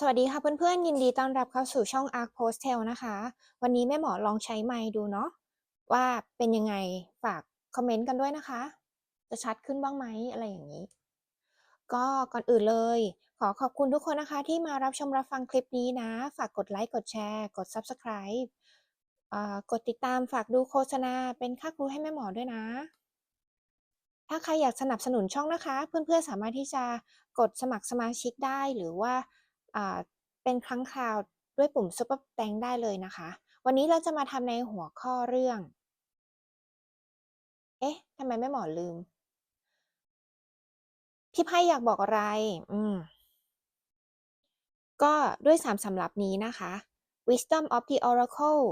สวัสดีค่ะเพื่อนๆ ยินดีต้อนรับเข้าสู่ช่อง Arc Postel นะคะ วันนี้แม่หมอลองใช้ไมค์ดูเนาะว่าเป็นยังไงฝากคอมเมนต์กันด้วยนะคะ จะชัดขึ้นบ้างไหมอะไรอย่างนี้ ก็ก่อนอื่นเลย ขอขอบคุณทุกคนนะคะ ที่มารับชมรับฟังคลิปนี้นะ ฝากกดไลค์กดแชร์ กด Subscribe อ่ากดติดตามฝากดูโฆษณาเป็นค่าครูให้แม่หมอด้วยนะถ้าใครอยากสนับสนุนช่องนะคะ เพื่อนๆสามารถที่จะกดสมัครสมาชิกได้หรือว่า เป็นครั้งคราวด้วยปุ่ม Super Thank ได้เลยนะคะ วันนี้เราจะมาทำในหัวข้อเรื่อง เอ๊ะทำไมแม่หมอลืม พี่ไพ่อยากบอกอะไร อืม ก็ด้วยสามสำรับนี้นะคะ Wisdom of the Oracle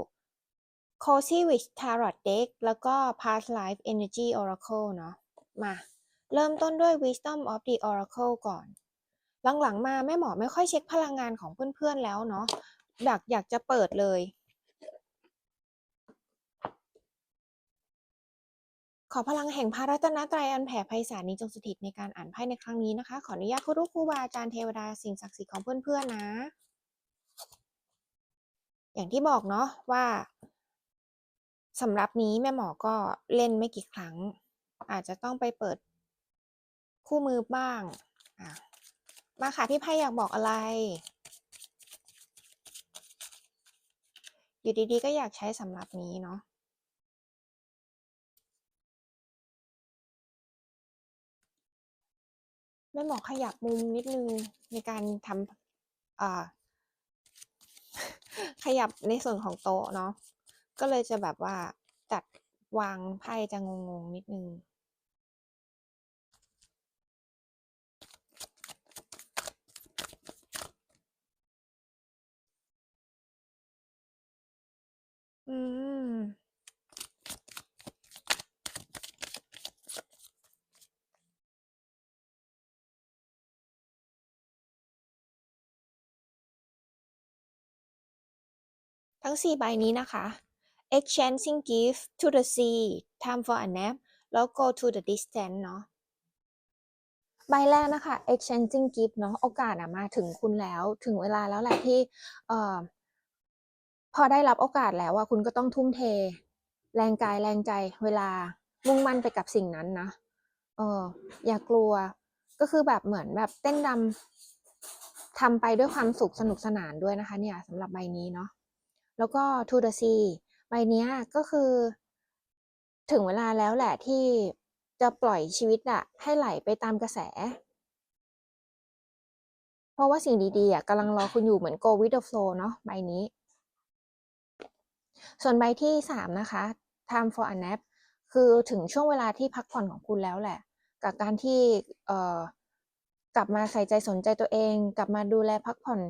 Cozy Witch Tarot Deck แล้วก็ Past Life Energy Oracle เนาะ มา เริ่มต้นด้วย Wisdom of the Oracle ก่อน หลังๆมาแม่หมอไม่ค่อยเช็คพลังงานของเพื่อนๆแล้วเนาะอยากอยากจะเปิดเลย ขอพลังแห่งพระรัตนตรัยอันแผ่ไพศาลนี้จงสถิตในการอ่านไพ่ในครั้งนี้นะคะ ขออนุญาตครูครูบาอาจารย์เทวดาสิ่งศักดิ์สิทธิ์ของเพื่อนๆนะ อย่างที่บอกเนาะว่าสำหรับนี้แม่หมอก็เล่นไม่กี่ครั้ง อาจจะต้องไปเปิดคู่มือบ้างอะ มาค่ะพี่ไพ่อยากบอกอะไร อยู่ดีๆ ก็อยากใช้สำหรับนี้เนาะแม่หมอขยับมุมนิดนึงในการทำขยับในส่วนของโต๊ะเนาะก็เลยจะแบบว่าจัดวางไพ่จะงงๆนิดนึง อืม ทั้ง 4 ใบนี้นะคะ exchanging gift to the sea time for a nap แล้ว go to the distance เนาะใบแรกนะคะ exchanging gift เนาะโอกาสอะมาถึงคุณแล้วถึงเวลาแล้วแหละที่เอ่อ พอได้รับโอกาสแล้วอะคุณก็ต้องทุ่มเท แรงกายแรงใจเวลามุ่งมั่นไปกับสิ่งนั้นนะเอออย่ากลัวก็คือแบบเหมือนแบบเต้นรำทำไปด้วยความสุขสนุกสนานด้วยนะคะ เนี่ยสำหรับใบนี้เนาะแล้วก็ to the sea ใบนี้ก็คือ ถึงเวลาแล้วแหละที่จะปล่อยชีวิตอะให้ไหลไปตามกระแส เพราะว่าสิ่งดีๆอะกำลังรอคุณอยู่เหมือน go with the flow เนาะใบนี้ ส่วนใบที่สามนะคะ time for a nap คือถึงช่วงเวลาที่พักผ่อนของคุณแล้วแหละ กับการที่เอ่อกลับมาใส่ใจสนใจตัวเอง กลับมาดูแลพักผ่อน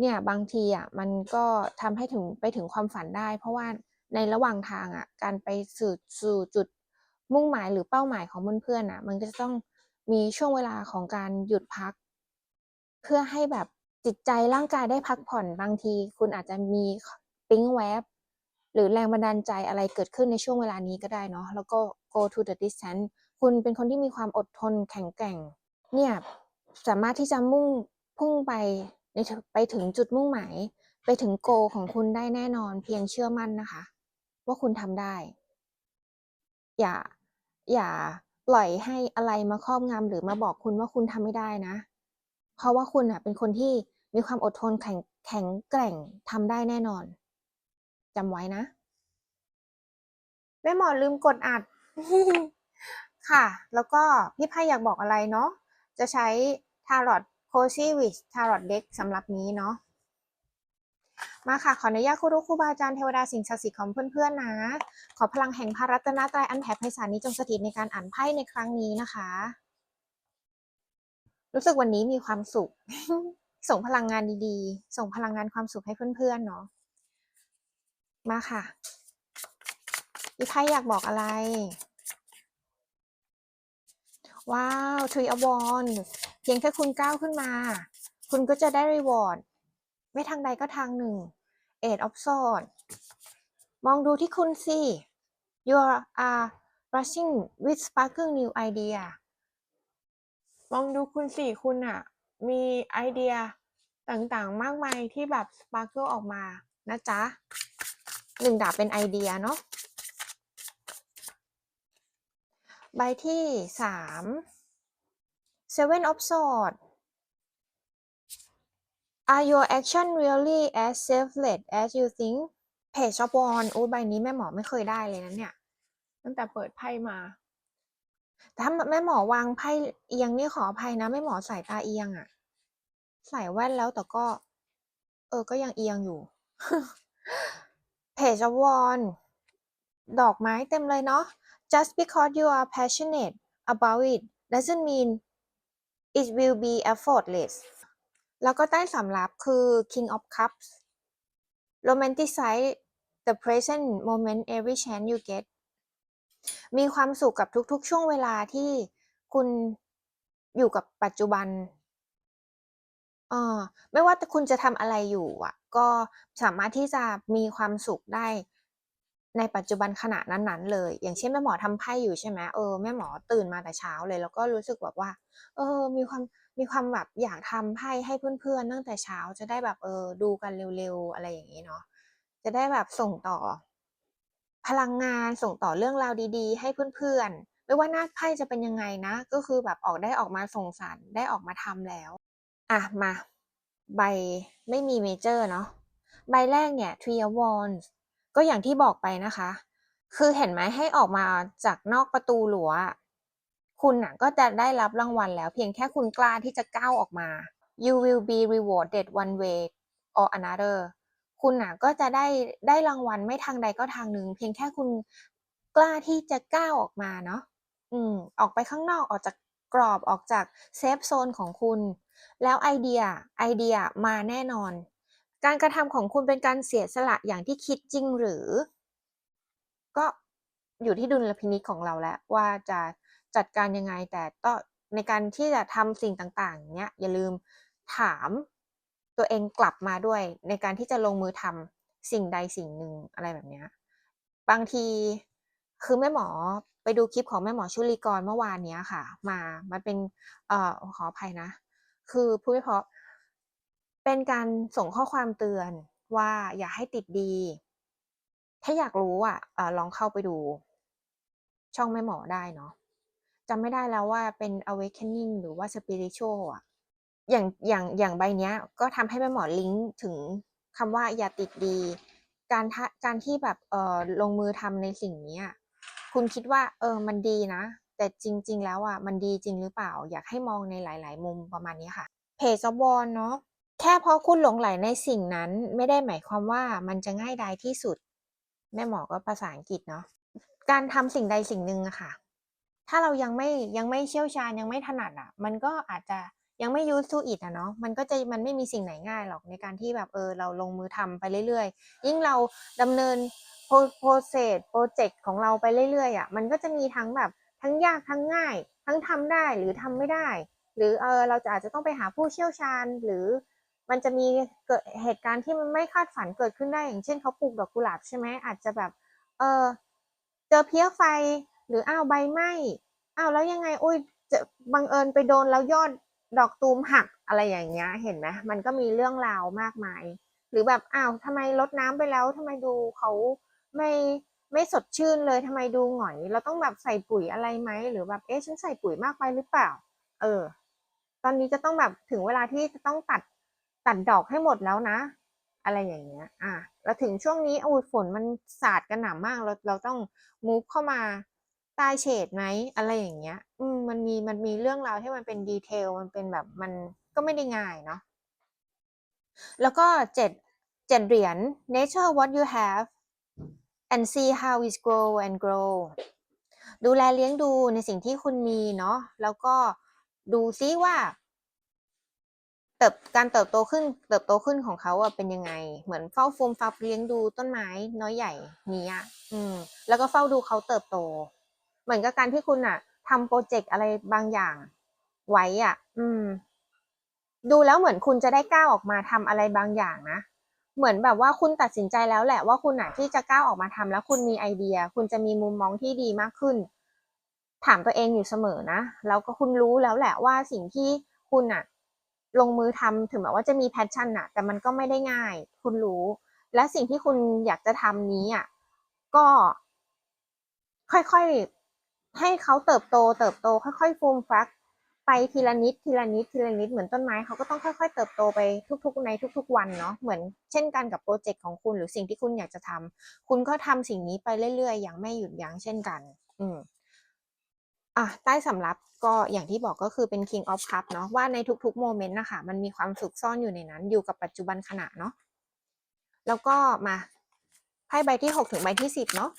เนี่ยบางทีอะมันก็ทำให้ถึงไปถึงความฝันได้ เพราะว่าในระหว่างทางอะการไปสู่สู่จุดมุ่งหมายหรือเป้าหมายของเพื่อนๆอะ มันก็จะต้องมีช่วงเวลาของการหยุดพัก เพื่อให้แบบจิตใจร่างกายได้พักผ่อนบางที คุณอาจจะมีปิ๊งแวบ หรือแรงบันดาลใจอะไรเกิดขึ้นในช่วงเวลานี้ก็ได้เนาะแล้วก็ go to the distance คุณเป็นคนที่มีความอดทนแข็งแกร่งเนี่ยสามารถที่จะมุ่งพุ่งไปในไปถึงจุดมุ่งหมาย ไปถึงโกของคุณได้แน่นอนเพียงเชื่อมั่นนะคะ ว่าคุณทำได้ อย่าอย่าปล่อยให้อะไรมาครอบงำหรือมาบอกคุณว่าคุณทำไม่ได้นะ เพราะว่าคุณอะเป็นคนที่มีความอดทนแข็งแข็งแกร่งทำได้แน่นอน จำไว้นะแม่หมอลืมกดอัด ค่ะ แล้วก็พี่ไพ่อยากบอกอะไรเนาะจะใช้ Tarot Cozy Witch Tarot Deck สำหรับนี้เนาะมาค่ะ ขออนุญาตครูรุครูบาอาจารย์เทวดาสิ่งศักดิ์สิทธิ์ของเพื่อนๆนะ ขอพลังแห่งพระรัตนตรัยอันแผ่ไพศาลนี้จงสถิตในการอ่านไพ่ในครั้งนี้นะคะ รู้สึกวันนี้มีความสุข ส่งพลังงานดีๆ ส่งพลังงานความสุขให้เพื่อนๆเนาะ มาค่ะพี่ไพ่อยากบอกอะไร ว้าว Tree of Wands เพียงแค่คุณก้าวขึ้นมา คุณก็จะได้รีวอร์ด ไม่ทางใดก็ทางหนึ่ง Eight of Swords มองดูที่คุณสิ you are rushing with sparkling new idea มองดูคุณสิคุณอะมีไอเดียต่างๆ มากมายที่แบบ sparkle ออกมานะจ๊ะ หนึ่งดาบเป็นไอเดียเนาะใบที่สาม seven of swords Are your action really as selfless as you think Page of Wands อุ้ใบนี้แม่หมอไม่เคยได้เลยนะเนี่ย ตั้งแต่เปิดไพ่มาแต่ถ้าแม่หมอวางไพ่เอียงนี่ขออภัยนะ แม่หมอสายตาเอียงอะใส่แว่นแล้วแต่ก็ เออก็ยังเอียงอยู่ Page of Wands ดอกไม้เต็มเลยเนาะ Just because you are passionate about it doesn't mean it will be effortless แล้วก็ใต้สำรับคือ King of Cups romanticize the present moment every chance you get มีความสุขกับทุกๆ ช่วงเวลาที่คุณอยู่กับปัจจุบัน เออไม่ว่าคุณจะทำอะไรอยู่อะ ก็สามารถที่จะมีความสุขได้ในปัจจุบันขณะนั้นๆ เลย อย่างเช่นแม่หมอทำไพ่อยู่ใช่ไหมเออแม่หมอตื่นมาแต่เช้าเลย แล้วก็รู้สึกแบบว่า เออ มีความมีความแบบอยากทำไพ่ให้เพื่อนๆตั้งแต่เช้าจะได้แบบเออดูกันเร็วๆอะไรอย่างนี้เนาะจะได้แบบส่งต่อ พลังงานส่งต่อเรื่องราวดี ๆ ให้เพื่อนๆไม่ว่าหน้าไพ่จะเป็นยังไงนะ ก็คือแบบออกได้ออกมาส่งสารได้ออกมาทำแล้ว อะมา ใบไม่มีเมเจอร์เนาะใบแรกเนี่ย Three of Wands ก็อย่างที่บอกไปนะคะ คือเห็นไหมให้ออกมาจากนอกประตูหลัว คุณน่ะก็จะได้รับรางวัลแล้ว เพียงแค่คุณกล้าที่จะก้าวออกมา you will be rewarded one way or another คุณน่ะก็จะได้ได้รางวัลไม่ทางใดก็ทางหนึ่ง เพียงแค่คุณกล้าที่จะก้าวออกมาเนาะอืมออกไปข้างนอกออกจากกรอบออกจากเซฟโซนของคุณ แล้วไอเดียไอเดียมาแน่นอน การกระทำของคุณเป็นการเสียสละอย่างที่คิดจริงหรือ ก็อยู่ที่ดุลพินิจของเราแล้วว่าจะจัดการยังไงแต่ก็ในการที่จะทำสิ่งต่างๆเนี้ยอย่าลืมถามตัวเองกลับมาด้วย ในการที่จะลงมือทำสิ่งใดสิ่งหนึ่งอะไรแบบเนี้ยบางทีคือแม่หมอไปดูคลิปของแม่หมอชุลีกรเมื่อวานเนี้ยค่ะ มา มันเป็น เอ่อขออภัยนะ คือพูดไม่เพราะเป็นการส่งข้อความเตือนว่าอย่าให้ติดดี ถ้าอยากรู้อะอ่อลองเข้าไปดู ช่องแม่หมอได้เนาะจำไม่ได้แล้วว่าเป็น awakening หรือว่า spiritual อะอย่างอย่างอย่างใบเนี้ย ก็ทำให้แม่หมอลิงก์ถึงคำว่าอย่าติดดี การทะการที่แบบเอ่อลงมือทำในสิ่งนี้คุณคิดว่า เออมันดีนะ แต่จริง ๆ แล้วอะมันดีจริงหรือเปล่า อยากให้มองในหลาย ๆ มุมประมาณนี้ค่ะ Page of Wands เนาะแค่เพราะคุณหลงใหลในสิ่งนั้นไม่ได้หมายความว่ามันจะง่ายดายที่สุด แม่หมอก็ภาษาอังกฤษเนาะการทำสิ่งใดสิ่งหนึ่งอะค่ะ ถ้าเรายังไม่ยังไม่เชี่ยวชาญยังไม่ถนัดอะมันก็อาจจะยังไม่ used to it อะเนาะมันก็จะมันไม่มีสิ่งไหนง่ายหรอกในการที่แบบเออเราลงมือทำไปเรื่อยๆ ยิ่งเราดำเนิน pro- process โปรเจกต์ของเราไปเรื่อยๆอะมันก็จะมีทั้งแบบ ทั้งยากทั้งง่าย ทั้งทำได้หรือทำไม่ได้ หรือเออเราจะอาจจะต้องไปหาผู้เชี่ยวชาญ หรือมันจะมีเกิดเหตุการณ์ที่มันไม่คาดฝันเกิดขึ้นได้อย่างเช่นเขาปลูกดอกกุหลาบใช่ไหมอาจจะแบบเออเจอเพี้ยไฟหรืออ้าวใบไหม้อ้าวแล้วยังไงอุ้ยจะบังเอิญไปโดนแล้วยอดดอกตูมหักอะไรอย่างเงี้ยเห็นไหมมันก็มีเรื่องราวมากมาย หรือแบบอ้าวทำไมลดน้ำไปแล้วทำไมดูเขาไม่ ไม่สดชื่นเลยทำไมดูหงอย เราต้องแบบใส่ปุ๋ยอะไรไหมหรือแบบเอ๊ะฉันใส่ปุ๋ยมากไปหรือเปล่า เออ ตอนนี้จะต้องแบบถึงเวลาที่จะต้องตัดตัดดอกให้หมดแล้วนะ อะไรอย่างเงี้ย อะแล้วถึงช่วงนี้อุ้ยฝนมันสาดกันหนามากเราเราต้องมูฟเข้ามาใต้เฉดไหมอะไรอย่างเงี้ย อืมมันมีมันมีเรื่องราวที่มันเป็นดีเทลมันเป็นแบบมันก็ไม่ได้ง่ายเนาะแล้วก็เจ็ดเจ็ดเหรียญ nature what you have and see how it grow and grow ดูแลเลี้ยงดูในสิ่งที่คุณมีเนาะแล้วก็ดูซิว่าเติบการเติบโตขึ้นเติบโตขึ้นของเขาอะเป็นยังไง เหมือนเฝ้าฟูมฟักเลี้ยงดูต้นไม้น้อยใหญ่นี้อะอืม แล้วก็เฝ้าดูเขาเติบโต เหมือนกับการที่คุณอะทำโปรเจกต์อะไรบางอย่าง ไว้อะอืม ดูแล้วเหมือนคุณจะได้ก้าวออกมาทำอะไรบางอย่างนะ เหมือนแบบว่าคุณตัดสินใจแล้วแหละว่าคุณอะที่จะก้าวออกมาทำแล้วคุณมีไอเดีย คุณจะมีมุมมองที่ดีมากขึ้น ถามตัวเองอยู่เสมอนะแล้วก็คุณรู้แล้วแหละว่าสิ่งที่คุณอะลงมือทำถึงแม้ว่าจะมีแพชชั่นอะแต่มันก็ไม่ได้ง่าย คุณรู้ และสิ่งที่คุณอยากจะทำนี้อะก็ ค่อยๆให้เขาเติบโต เติบโต ค่อยๆฟูมฟัก ไปทีละนิดทีละนิดทีละนิดเหมือนต้นไม้เขาก็ต้องค่อยๆ เติบโตไปทุก ๆ ในทุก ๆ วันเนาะเหมือนเช่นกันกับโปรเจกต์ของคุณหรือสิ่งที่คุณอยากจะทำคุณก็ทำสิ่งนี้ไปเรื่อยๆ อย่างไม่หยุดยั้งเช่นกัน อืมอะใต้สำรับก็อย่างที่บอกก็คือเป็น King of Cup เนาะว่าในทุกๆโมเมนต์นะคะมันมีความสุขซ่อนอยู่ในนั้น อยู่กับปัจจุบันขณะเนาะแล้วก็มาไพ่ใบที่ 6 ถึงใบที่ 10 เนาะ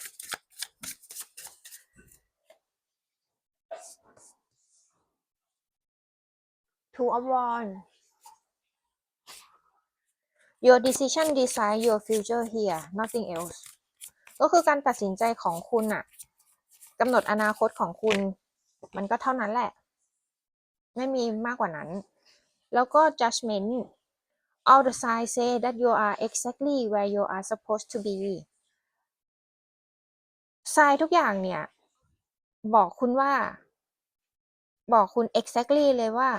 Two of Wands Your decision decide your future here nothing else ก็คือการตัดสินใจของคุณอะกำหนดอนาคตของคุณ มันก็เท่านั้นแหละ ไม่มีมากกว่านั้น แล้วก็ judgment all the signs say that you are exactly where you are supposed to be ทรายทุกอย่างเนี่ย บอกคุณว่า บอกคุณ exactly เลยว่า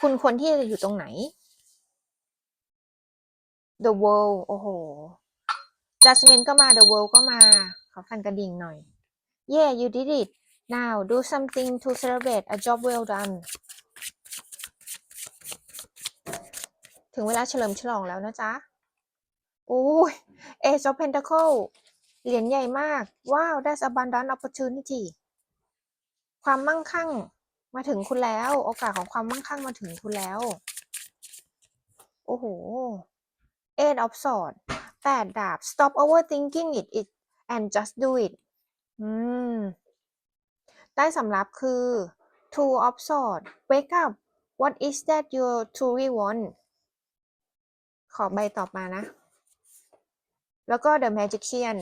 คุณควรที่จะอยู่ตรงไหน the world โอ้โห judgment ก็มา the world ก็มาขอฟันกระดิ่งหน่อย yeah you did it now do something to celebrate a job well done ถึงเวลาเฉลิมฉลองแล้วนะจ๊ะโอ้ย Ace of Pentacle เหรียญใหญ่มาก ว้าว that's abundant opportunity ความมั่งคั่ง มาถึงคุณแล้ว โอกาสของความมั่งคั่งมาถึงคุณแล้ว โอ้โห Eight of sword แปดดาบ stop overthinking it it and just do it อืมใต้สำรับคือ Two of Swords wake up what is that you truly want ขอใบต่อมานะ แล้วก็ The Magician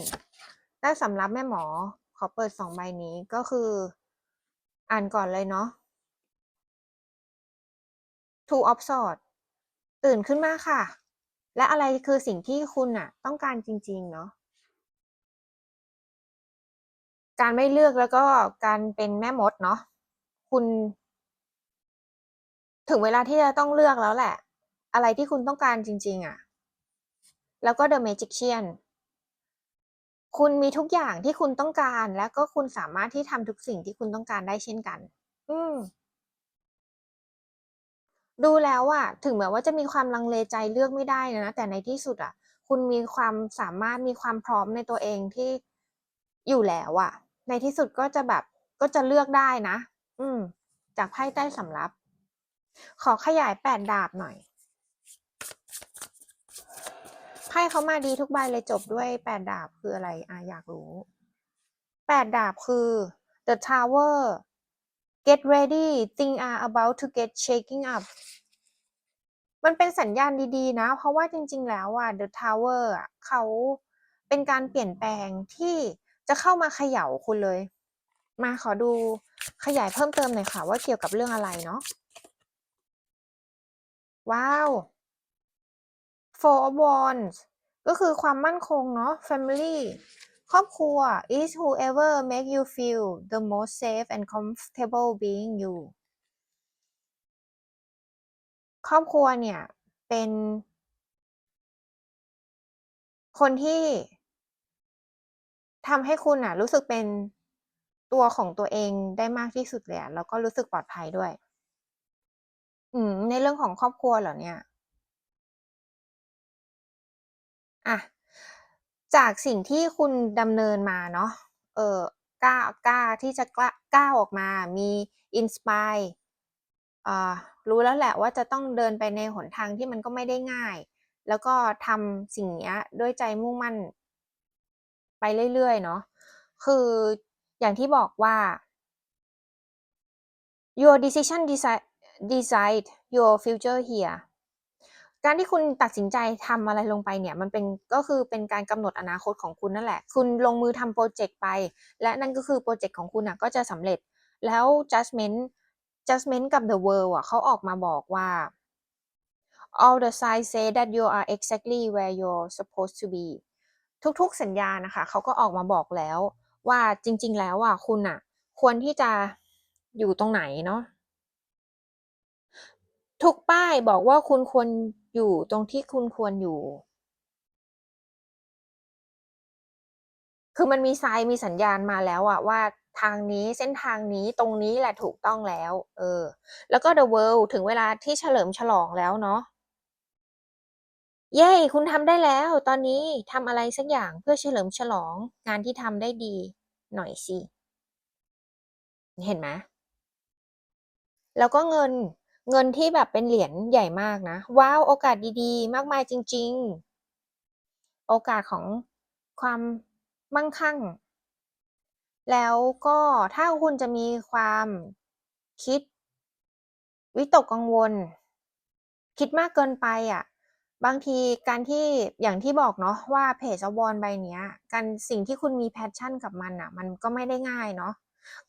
ใต้สำรับแม่หมอ ขอเปิดสองใบนี้ก็คือ อ่านก่อนเลยเนาะ Two of Swords ตื่นขึ้นมาค่ะ และอะไรคือสิ่งที่คุณน่ะ ต้องการจริง ๆ เนาะการไม่เลือกแล้วก็การเป็นแม่มดเนาะคุณ ถึงเวลาที่จะต้องเลือกแล้วแหละ อะไรที่คุณต้องการจริง ๆอะแล้วก็ The Magician คุณมีทุกอย่างที่คุณต้องการ แล้วก็คุณสามารถที่ทำทุกสิ่งที่คุณต้องการได้เช่นกัน อืม ดูแล้วอะถึงแม้ว่าจะมีความลังเลใจเลือกไม่ได้นะ แต่ในที่สุดอะคุณมีความสามารถมีความพร้อมในตัวเองที่อยู่แล้วอะในที่สุดก็จะแบบก็จะเลือกได้นะ อืม จากไพ่ใต้สำรับ ขอขยายแปดดาบหน่อยไพ่เขามาดีทุกใบเลยจบด้วยแปดดาบคืออะไรอะอยากรู้แปดดาบคือ the tower get ready things are about to get shaking up มันเป็นสัญญาณดีๆ นะ เพราะว่าจริง ๆ แล้วอะ the tower อะเขาเป็นการเปลี่ยนแปลงที่จะเข้ามาเขย่าคุณเลย มาขอดูขยายเพิ่มเติมหน่อยค่ะ ว่าเกี่ยวกับเรื่องอะไรเนาะ ว้าว Four of Wands ก็คือความมั่นคงเนาะ Family รอบครัว is whoever make you feel the most safe and comfortable being you ครอบครัวเนี่ย เป็น คนที่ทำให้คุณน่ะรู้สึกเป็นตัวของตัวเองได้มากที่สุดเลยอะแล้วก็รู้สึกปลอดภัยด้วย อืม ในเรื่องของครอบครัวเหรอเนี่ยอะ จากสิ่งที่คุณดำเนินมาเนาะเอ่อกล้ากล้าที่จะกล้าก้าออกมา มี inspire อ่ารู้แล้วแหละว่าจะต้องเดินไปในหนทางที่มันก็ไม่ได้ง่าย แล้วก็ทำสิ่งนี้ด้วยใจมุ่งมั่น ไปเรื่อยๆเนาะคืออย่างที่บอกว่า your decision decide decide your future here การที่คุณตัดสินใจทำอะไรลงไปเนี่ยมันเป็นก็คือเป็นการกำหนดอนาคตของคุณนั่นแหละ คุณลงมือทำพรเจกต์ไป และนั่นก็คือพรเจกต์ของคุณน่ะก็จะสำเร็จแล้ว judgment judgment กับ the world อะเขาออกมาบอกว่า all the signs say that you are exactly where you're supposed to be ทุกๆสัญญาณนะคะเขาก็ออกมาบอกแล้วว่าจริง ๆ แล้วอะคุณน่ะ ควรที่จะอยู่ตรงไหนเนาะทุกป้ายบอกว่าคุณควร อยู่ตรงที่คุณควรอยู่ คือมันมีไซน์มีสัญญาณมาแล้วอะว่าทางนี้เส้นทางนี้ตรงนี้แหละถูกต้องแล้ว เออ แล้วก็ The World ถึงเวลาที่เฉลิมฉลองแล้วเนาะเย้คุณทำได้แล้ว ตอนนี้ทำอะไรสักอย่างเพื่อเฉลิมฉลองงานที่ทำได้ดี หน่อยสิ เห็นไหมแล้วก็เงิน เงินที่แบบเป็นเหรียญใหญ่มากนะ ว้าวโอกาสดีๆ มากมายจริง ๆ โอกาสของความมั่งคั่ง แล้วก็ถ้าคุณจะมีความคิด วิตกกังวล คิดมากเกินไปอะบางทีการที่อย่างที่บอกเนาะว่า Page of Wands ใบเนี้ย การสิ่งที่คุณมี passion กับมันน่ะ มันก็ไม่ได้ง่ายเนาะ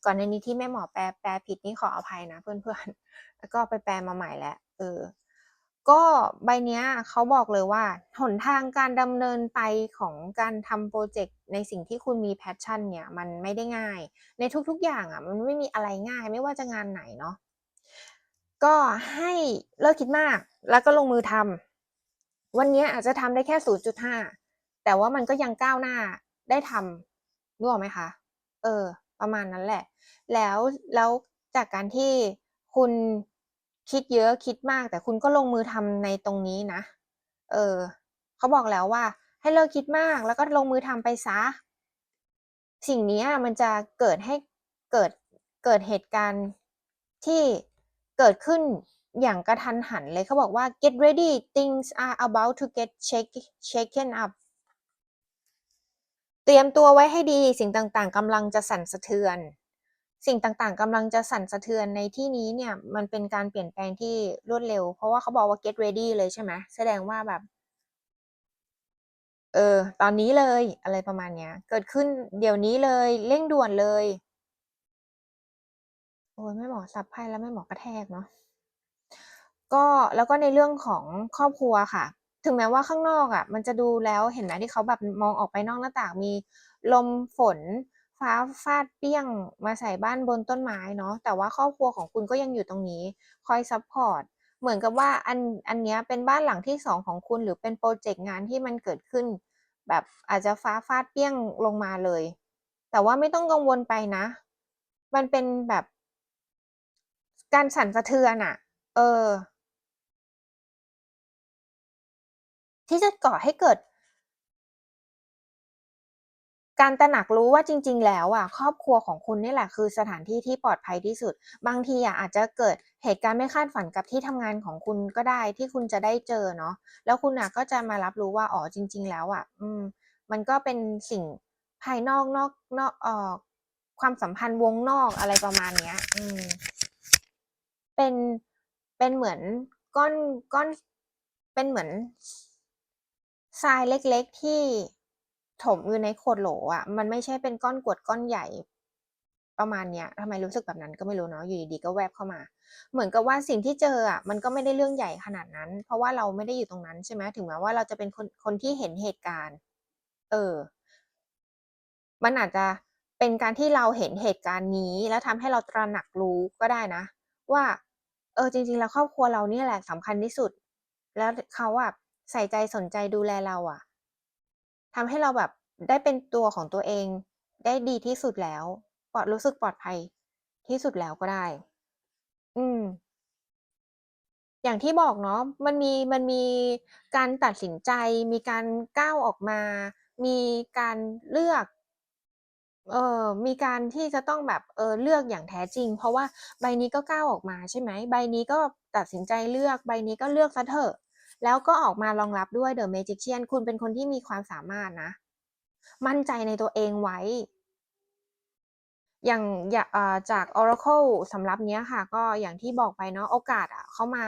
ก่อนหน้านี้ที่แม่หมอแปลแปลผิดนี่ขออภัยนะเพื่อนๆ แล้วก็ไปแปลมาใหม่แล้วเออ ก็ใบเนี้ยเขาบอกเลยว่าหนทางการดำเนินไปของการทำพรเจกต์ในสิ่งที่คุณมี passion เนี่ยมันไม่ได้ง่าย ในทุกๆอย่างอะมันไม่มีอะไรง่ายไม่ว่าจะงานไหนเนาะก็ให้เลิกคิดมากแล้วก็ลงมือทำวันนี้อาจจะทำได้แค่ 0.5 แต่ว่ามันก็ยังก้าวหน้าได้ทำนึกออกไหมคะ เออ ประมาณนั้นแหละ แล้วแล้วจากการที่คุณคิดเยอะคิดมาก แต่คุณก็ลงมือทำในตรงนี้นะ เออเขาบอกแล้วว่า ให้เลิกคิดมากแล้วก็ลงมือทำไปเสียสิ่งนี้มันจะเกิดให้เกิดเกิดเหตุการณ์ที่เกิดขึ้นอย่างกระทันหันเลยเขาบอกว่า "Get ready things are about to get shake shaken up" เตรียมตัวไว้ให้ดีสิ่งต่างๆกำลังจะสั่นสะเทือน สิ่งต่างๆกำลังจะสั่นสะเทือนในที่นี้เนี่ยมันเป็นการเปลี่ยนแปลงที่รวดเร็ว เพราะว่าเขาบอกว่า "Get ready" เลยใช่ไหมแสดงว่าแบบ เออ ตอนนี้เลยอะไรประมาณเนี้ย เกิดขึ้นเดี๋ยวนี้เลย เร่งด่วนเลย โอ๊ยแม่หมอสับไพ่แล้วแม่หมอกระแทกเนาะก็แล้วก็ในเรื่องของครอบครัวค่ะ ถึงแม้ว่าข้างนอกอะมันจะดูแล้วเห็นไหมที่เขาแบบมองออกไปนอกหน้าต่างมีลมฝนฟ้าฟาดเปี้ยงมาใส่บ้านบนต้นไม้เนาะแต่ว่าครอบครัวของคุณก็ยังอยู่ตรงนี้ คอยซัปพอร์ตเหมือนกับว่าอันอันเนี้ยเป็นบ้านหลังที่2ของคุณหรือเป็นพรเจกต์งานที่มันเกิดขึ้น แบบอาจจะฟ้าฟาดเปี้ยงลงมาเลย แต่ว่าไม่ต้องกังวลไปนะ มันเป็นแบบ การสั่นสะเทือนอะ เออ ที่จะก่อให้เกิด การตระหนักรู้ว่าจริง ๆ แล้วอะครอบครัวของคุณนี่แหละคือสถานที่ที่ปลอดภัยที่สุด บางทีอะอาจจะเกิดเหตุการณ์ไม่คาดฝันกับที่ทำงานของคุณก็ได้ที่คุณจะได้เจอเนาะแล้วคุณน่ะก็จะมารับรู้ว่าอ๋อจริง ๆ แล้วอะ อืม มันก็เป็นสิ่งภายนอกนอกนอกเอ่อความสัมพันธ์วงนอกอะไรประมาณเนี้ย อืม เป็น เป็นเหมือนก้อน ก้อน เป็นเหมือน ทรายเล็กๆที่ถมอยู่ในขวดโหลอะมันไม่ใช่เป็นก้อนกรวดก้อนใหญ่ประมาณเนี้ยทำไมรู้สึกแบบนั้นก็ไม่รู้เนาะอยู่ดีๆก็แวบเข้ามา เหมือนกับว่าสิ่งที่เจออะมันก็ไม่ได้เรื่องใหญ่ขนาดนั้น เพราะว่าเราไม่ได้อยู่ตรงนั้นใช่ไหมถึงแม้ว่าเราจะเป็นคนคนที่เห็นเหตุการณ์ เออ มันอาจจะเป็นการที่เราเห็นเหตุการณ์นี้ แล้วทำให้เราตระหนักรู้ก็ได้นะ ว่า เออ จริง ๆ แล้วครอบครัวเราเนี่ยแหละสำคัญที่สุด แล้วเขาอะ ใส่ใจสนใจดูแลเราอะทำให้เราแบบได้เป็นตัวของตัวเอง ได้ดีที่สุดแล้ว ปลอดรู้สึกปลอดภัยที่สุดแล้วก็ได้ อืม อย่างที่บอกเนาะมันมีมันมีการตัดสินใจ มีการก้าวออกมา มีการเลือกเออมีการที่จะต้องแบบเออเลือกอย่างแท้จริง เพราะว่าใบนี้ก็ก้าวออกมาใช่ไหม ใบนี้ก็ตัดสินใจเลือก ใบนี้ก็เลือกเสียเถอะ แล้วก็ออกมารองรับด้วย The Magician คุณเป็นคนที่มีความสามารถนะ มั่นใจในตัวเองไว้ อย่างอย่าจาก Oracle สำหรับเนี้ยค่ะ ก็อย่างที่บอกไปเนาะโอกาสอะเข้ามา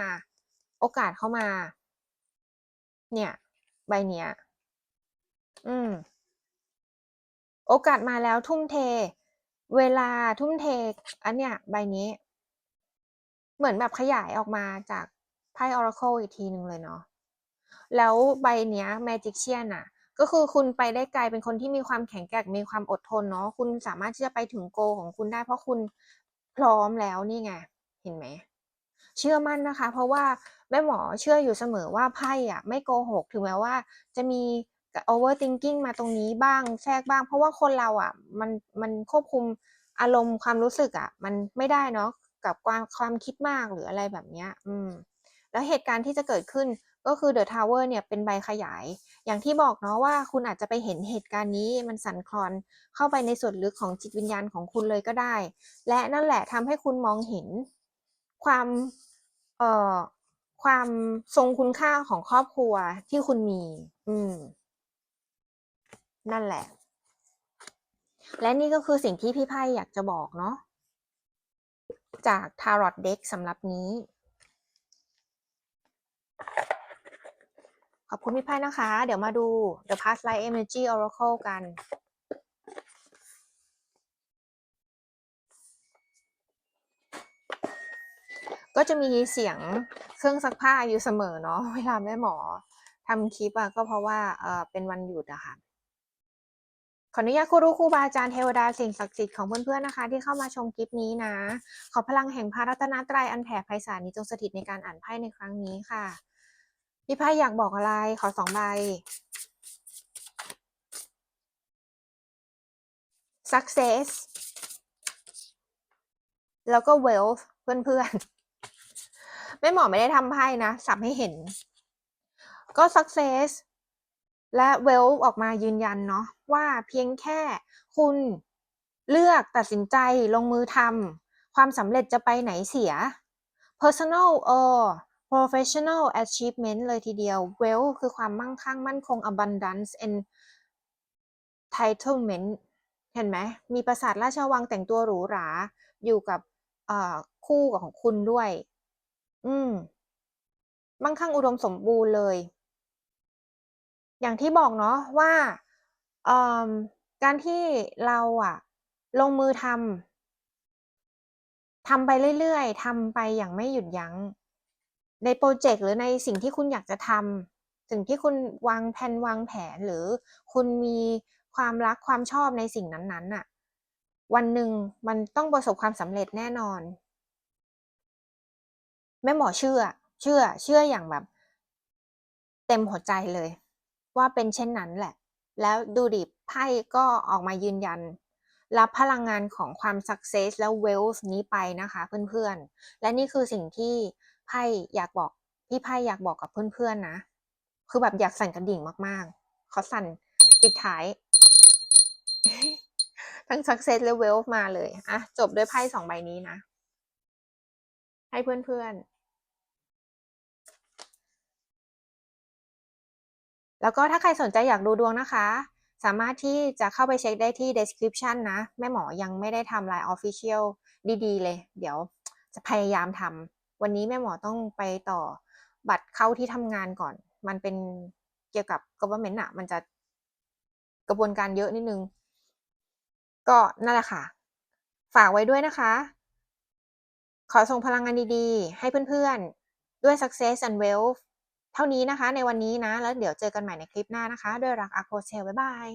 โอกาสเข้ามา เนี่ย ใบเนี้ย อืม โอกาสมาแล้วทุ่มเท เวลาทุ่มเท อันเนี้ยใบนี้ เหมือนแบบขยายออกมาจาก พ่ Oracle อีกทีหนึ่งเลยเนาะแล้วใบเนี้ย Magician น่ะก็คือคุณไปได้ไกลเป็นคนที่มีความแข็งแกร่งมีความอดทนเนาะคุณสามารถที่จะไปถึง goal ของคุณได้เพราะคุณพร้อมแล้วนี่ไงเห็นไหมเชื่อมั่นนะคะ เพราะว่าแม่หมอเชื่ออยู่เสมอว่าไพ่อะไม่โกหกถึงแม้ว่า จะมี overthinking มาตรงนี้บ้างแทรกบ้าง เพราะว่าคนเราอะมันมันควบคุมอารมณ์ความรู้สึกอะมันไม่ได้เนาะกับความความคิดมากหรืออะไรแบบเนี้ย อืม แล้วเหตุการณ์ที่จะเกิดขึ้นก็คือ The Tower เนี่ยเป็นใบขยาย อย่างที่บอกเนาะว่าคุณอาจจะไปเห็นเหตุการณ์นี้มันสั่นคลอนเข้าไปในส่วนลึกของจิตวิญญาณของคุณเลยก็ได้ และนั่นแหละทำให้คุณมองเห็นความเอ่อความทรงคุณค่าของครอบครัวที่คุณมี อืม นั่นแหละ และนี่ก็คือสิ่งที่พี่ไพ่อยากจะบอกเนาะจาก Tarot Deck สำหรับนี้ ขอบคุณพี่ไพ่นะคะ เดี๋ยวมาดู The Past Life Energy Oracle กัน ก็จะมีเสียงเครื่องซักผ้าอยู่เสมอเนาะเวลาแม่หมอทำคลิปอะก็เพราะว่าเออเป็นวันหยุดอะค่ะ ขออนุญาตครูรูครูบาอาจารย์เทวดาสิ่งศักดิ์สิทธิ์ของเพื่อนๆนะคะ ที่เข้ามาชมคลิปนี้นะ ขอพลังแห่งพระรัตนตรัยอันแผ่ไพศาลนี้จงสถิตในการอ่านไพ่ในครั้งนี้ค่ะ พี่ไพ่อยากบอกอะไร ขอสองใบ success แล้วก็ wealth เพื่อนๆแม่หมอไม่ได้ทำไพ่นะสับให้เห็น ก็ success และ wealth ออกมายืนยันเนาะว่าเพียงแค่คุณเลือกตัดสินใจลงมือทำความสำเร็จจะไปไหนเสีย personal or professional achievement เลยทีเดียว wealth คือความมั่งคั่งมั่นคง abundance and titlement เห็นไหม มีปราสาทราชวังแต่งตัวหรูหรา อยู่กับคู่ของคุณด้วย อืม มั่งคั่งอุดมสมบูรณ์เลย อย่างที่บอกเนาะว่า การที่เราอะลงมือทำทำไปเรื่อยๆทำไปอย่างไม่หยุดยัง้ง ในโปรเจกต์หรือในสิ่งที่คุณอยากจะทำสิ่งที่คุณวางแผนวางแผนหรือคุณมีความรักความชอบในสิ่งนั้นๆน่ะ วันหนึ่งมันต้องประสบความสำเร็จแน่นอน แม่หมอเชื่อ เชื่อ เชื่ออย่างแบบ เต็มหัวใจเลย ว่าเป็นเช่นนั้นแหละ แล้วดูดิไพ่ก็ออกมายืนยันรับพลังงานของความ success และ wealth นี้ไปนะคะเพื่อนๆ และนี่คือสิ่งที่ ไพ่อยากบอกพี่ไพ่อยากบอกกับเพื่อนๆนะ คือแบบอยากสั่นกระดิ่งมากๆเขาสั่นปิดท้าย ทั้ง success และ wealth มาเลยอะจบด้วยไพ่สองใบนี้นะ ให้เพื่อนๆแล้วก็ถ้าใครสนใจอยากดูดวงนะคะ สามารถที่จะเข้าไปเช็คได้ที่ description นะ แม่หมอยังไม่ได้ทำ Line Official ดีๆ เลย เดี๋ยวจะพยายามทำ วันนี้แม่หมอต้องไปต่อบัตรเข้าที่ทำงานก่อน มันเป็นเกี่ยวกับ government อะมันจะกระบวนการเยอะนิดนึง ก็นั่นแหละค่ะ ฝากไว้ด้วยนะคะ ขอส่งพลังงานดีๆ ให้เพื่อนๆ ด้วย success and wealth เท่านี้นะคะในวันนี้นะ แล้วเดี๋ยวเจอกันใหม่ในคลิปหน้านะคะ ด้วยรักอาโคเชลบ๊ายบาย